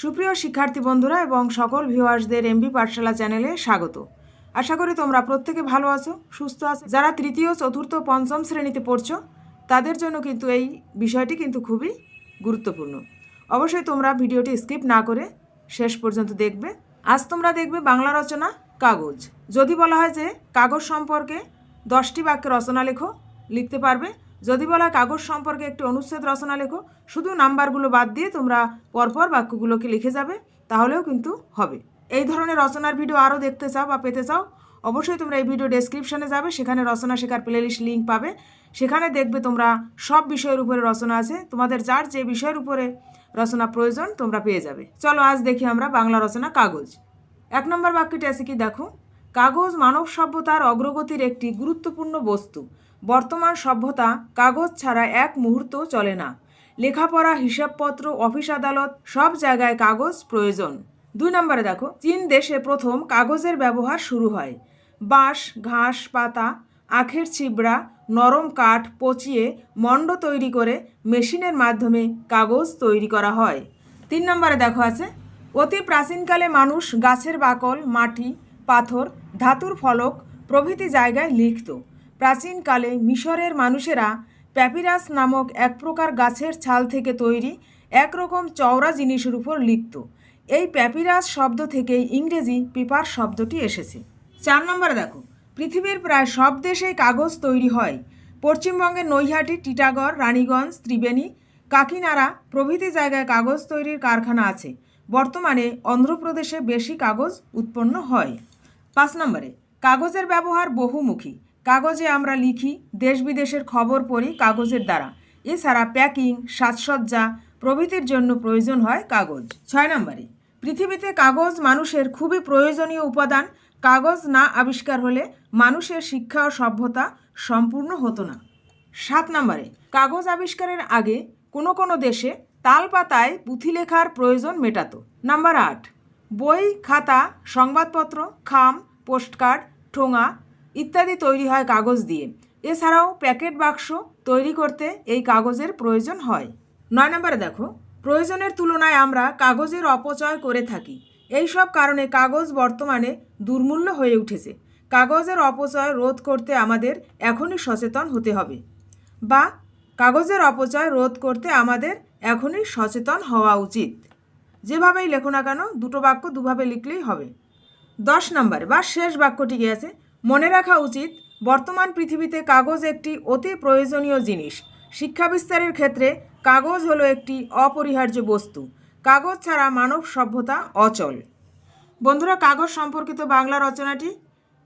সুপ্রিয় শিক্ষার্থী বন্ধুরা এবং সকল ভিউয়ার্সদের এমবি পাঠশালা চ্যানেলে স্বাগত। আশা করি তোমরা প্রত্যেকে ভালো আছো, সুস্থ আছো। যারা তৃতীয়, চতুর্থ, পঞ্চম শ্রেণীতে পড়ছো, তাদের জন্য কিন্তু এই বিষয়টি কিন্তু খুবই গুরুত্বপূর্ণ। অবশ্যই তোমরা ভিডিওটি স্কিপ না করে শেষ পর্যন্ত দেখবে। আজ তোমরা দেখবে বাংলা রচনা কাগজ। যদি বলা হয় যে কাগজ সম্পর্কে দশটি বাক্যে রচনা লেখো, লিখতে পারবে। যদি বলা হয় কাগজ সম্পর্কে একটি অনুচ্ছেদ রচনা লেখো, শুধু নাম্বারগুলো বাদ দিয়ে তোমরা পরপর বাক্যগুলোকে লিখে যাবে, তাহলেও কিন্তু হবে। এই ধরনের রচনার ভিডিও আরও দেখতে চাও বা পেতে চাও, অবশ্যই তোমরা এই ভিডিও ডেসক্রিপশানে যাবে, সেখানে রচনা শেখার প্লেলিস্ট লিঙ্ক পাবে। সেখানে দেখবে তোমরা সব বিষয়ের উপরে রচনা আছে, তোমাদের যার যে বিষয়ের উপরে রচনা প্রয়োজন তোমরা পেয়ে যাবে। চলো আজ দেখি আমরা বাংলা রচনা কাগজ। এক নম্বর বাক্যটি আছে কি? দেখো কাগজ মানব সভ্যতার অগ্রগতির একটি গুরুত্বপূর্ণ বস্তু। বর্তমান সভ্যতা কাগজ ছাড়া এক মুহূর্ত চলে না। লেখাপড়া, হিসাবপত্র, অফিস আদালত সব জায়গায় কাগজ প্রয়োজন। দুই নম্বরে দেখো, চীন দেশে প্রথম কাগজের ব্যবহার শুরু হয়। বাঁশ, ঘাস, পাতা, আখের ছিবড়া, নরম কাঠ পচিয়ে মণ্ড তৈরি করে মেশিনের মাধ্যমে কাগজ তৈরি করা হয়। তিন নম্বরে দেখো আছে, অতি প্রাচীনকালে মানুষ গাছের বাকল, মাটি পাথর, ধাতুর ফলক প্রভৃতি জায়গায় লিখত প্রাচীনকালে মিশরের মানুষেরা প্যাপিরাস নামক এক প্রকার গাছের ছাল থেকে তৈরি একরকম চওড়া জিনিসের উপর লিখত এই প্যাপিরাস শব্দ থেকে ইংরেজি পেপার শব্দটি এসেছে। চার নম্বরে দেখো, পৃথিবীর প্রায় সব দেশেই কাগজ তৈরি হয়। পশ্চিমবঙ্গের নৈহাটি, টিটাগড়, রানীগঞ্জ, ত্রিবেণী, কাকিনাড়া প্রভৃতি জায়গায় কাগজ তৈরির কারখানা আছে। বর্তমানে অন্ধ্রপ্রদেশে বেশি কাগজ উৎপন্ন হয়। পাঁচ নম্বরে, কাগজের ব্যবহার বহুমুখী। কাগজে আমরা লিখি দেশ বিদেশের খবর পড়ি কাগজের দ্বারা। এছাড়া প্যাকিং, সাজসজ্জা প্রভৃতির জন্য প্রয়োজন হয় কাগজ। ছয় নম্বরে, পৃথিবীতে কাগজ মানুষের খুবই প্রয়োজনীয় উপাদান। কাগজ না আবিষ্কার হলে মানুষের শিক্ষা ও সভ্যতা সম্পূর্ণ হতো না। সাত নম্বরে, কাগজ আবিষ্কারের আগে কোনো কোনো দেশে তাল পাতায় পুঁথি লেখার প্রয়োজন মেটাতো। নাম্বার আট, বই, খাতা, সংবাদপত্র, খাম পোস্টকার্ড, ঠোঙা ইত্যাদি তৈরি হয় কাগজ দিয়ে। এছাড়াও প্যাকেট বাক্স তৈরি করতে এই কাগজের প্রয়োজন হয়। নয় নম্বরে দেখো, প্রয়োজনের তুলনায় আমরা কাগজের অপচয় করে থাকি। এই সব কারণে কাগজ বর্তমানে দুর্মূল্য হয়ে উঠেছে। কাগজের অপচয় রোধ করতে আমাদের এখনই সচেতন হতে হবে। বা, কাগজের অপচয় রোধ করতে আমাদের এখনই সচেতন হওয়া উচিত। যেভাবেই লেখো না কেন, দুটো বাক্য দুভাবে লিখলেই হবে। দশ নম্বর, বা শেষ বাক্যটি আছে? মনে রাখা উচিত, বর্তমান পৃথিবীতে কাগজ একটি অতি প্রয়োজনীয় জিনিস। শিক্ষা বিস্তারের ক্ষেত্রে কাগজ হলো একটি অপরিহার্য বস্তু। কাগজ ছাড়া মানব সভ্যতা অচল। বন্ধুরা, কাগজ সম্পর্কিত বাংলা রচনাটি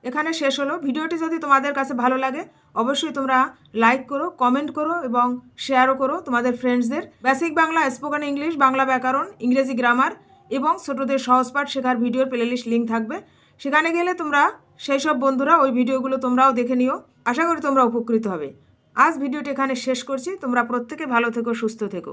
এখানে শেষ হলো। ভিডিওটি যদি তোমাদের কাছে ভালো লাগে, অবশ্যই তোমরা লাইক করো কমেন্ট করো এবং শেয়ারও করো তোমাদের ফ্রেন্ডসদের basic Bangla spoken English Bangla ব্যাকরণ ইংরেজি গ্রামার এবং ছোটদের সহজপাঠ শেখার ভিডিওর প্লেলিস্ট লিঙ্ক থাকবে। সেখানে গেলে তোমরা, সেই সব বন্ধুরা ওই ভিডিওগুলো তোমরাও দেখে নিও। আশা করি তোমরা উপকৃত হবে। আজ ভিডিওটি এখানে শেষ করছি। তোমরা প্রত্যেকে ভালো থেকো, সুস্থ থেকো।